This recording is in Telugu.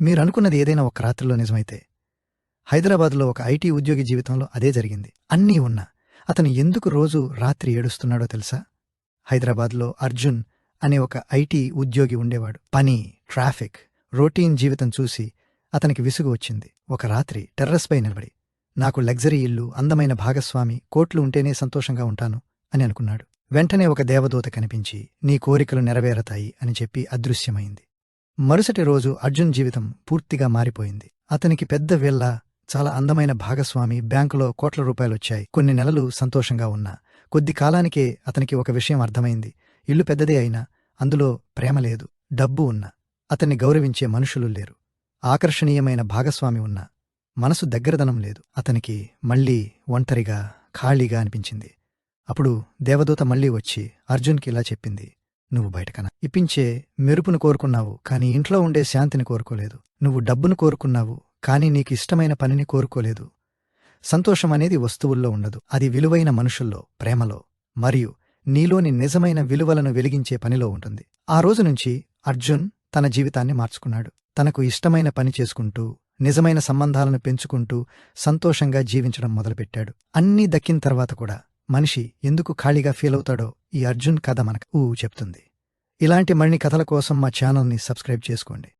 మీరనుకున్నది ఏదైనా ఒక రాత్రిలో నిజమైతే హైదరాబాద్లో ఒక ఐటీ ఉద్యోగి జీవితంలో అదే జరిగింది. అన్నీ ఉన్నా అతను ఎందుకు రోజు రాత్రి ఏడుస్తున్నాడో తెలుసా? హైదరాబాద్లో అర్జున్ అనే ఒక ఐటీ ఉద్యోగి ఉండేవాడు. పని ట్రాఫిక్ రొటీన్ జీవితం చూసి అతనికి విసుగు వచ్చింది. ఒక రాత్రి టెర్రస్పై నిలబడి నాకు లగ్జరీ ఇల్లు అందమైన భాగస్వామి కోట్లు ఉంటేనే సంతోషంగా ఉంటాను అని అనుకున్నాడు. వెంటనే ఒక దేవదూత కనిపించి నీ కోరికలు నెరవేరతాయి అని చెప్పి అదృశ్యమైంది. మరుసటి రోజు అర్జున్ జీవితం పూర్తిగా మారిపోయింది. అతనికి పెద్ద వేళ్ళ చాలా అందమైన భాగస్వామి బ్యాంకులో కోట్ల రూపాయలొచ్చాయి. కొన్ని నెలలు సంతోషంగా ఉన్నా. కొద్ది కాలానికే అతనికి ఒక విషయం అర్థమైంది. ఇల్లు పెద్దదే అయినా అందులో ప్రేమ లేదు డబ్బు ఉన్నా. అతన్ని గౌరవించే మనుషులు లేరు. ఆకర్షణీయమైన భాగస్వామి ఉన్నా. మనసు దగ్గరదనం లేదు. అతనికి మళ్ళీ ఒంటరిగా ఖాళీగా అనిపించింది. అప్పుడు దేవదూత మళ్ళీ వచ్చి అర్జున్కి ఇలా చెప్పింది. నువ్వు బయటకన? ఇప్పించే మెరుపును కోరుకున్నావు కాని ఇంట్లో ఉండే శాంతిని కోరుకోలేదు. నువ్వు డబ్బును కోరుకున్నావు కాని నీకు ఇష్టమైన పనిని కోరుకోలేదు. సంతోషం అనేది వస్తువుల్లో ఉండదు. అది విలువైన మనుషుల్లో ప్రేమలో మరియు నీలోని నిజమైన విలువలను వెలిగించే పనిలో ఉంటుంది. ఆ రోజు నుంచి అర్జున్ తన జీవితాన్ని మార్చుకున్నాడు. తనకు ఇష్టమైన పని చేసుకుంటూ నిజమైన సంబంధాలను పెంచుకుంటూ సంతోషంగా జీవించడం మొదలుపెట్టాడు. అన్నీ దక్కిన తర్వాత కూడా మనిషి ఎందుకు ఖాళీగా ఫీల్ అవుతాడో ఈ అర్జున్ కథ మనకు ఊ చెప్తుంది. ఇలాంటి మరిన్ని కథల కోసం మా ఛానల్ని సబ్స్క్రైబ్ చేసుకోండి.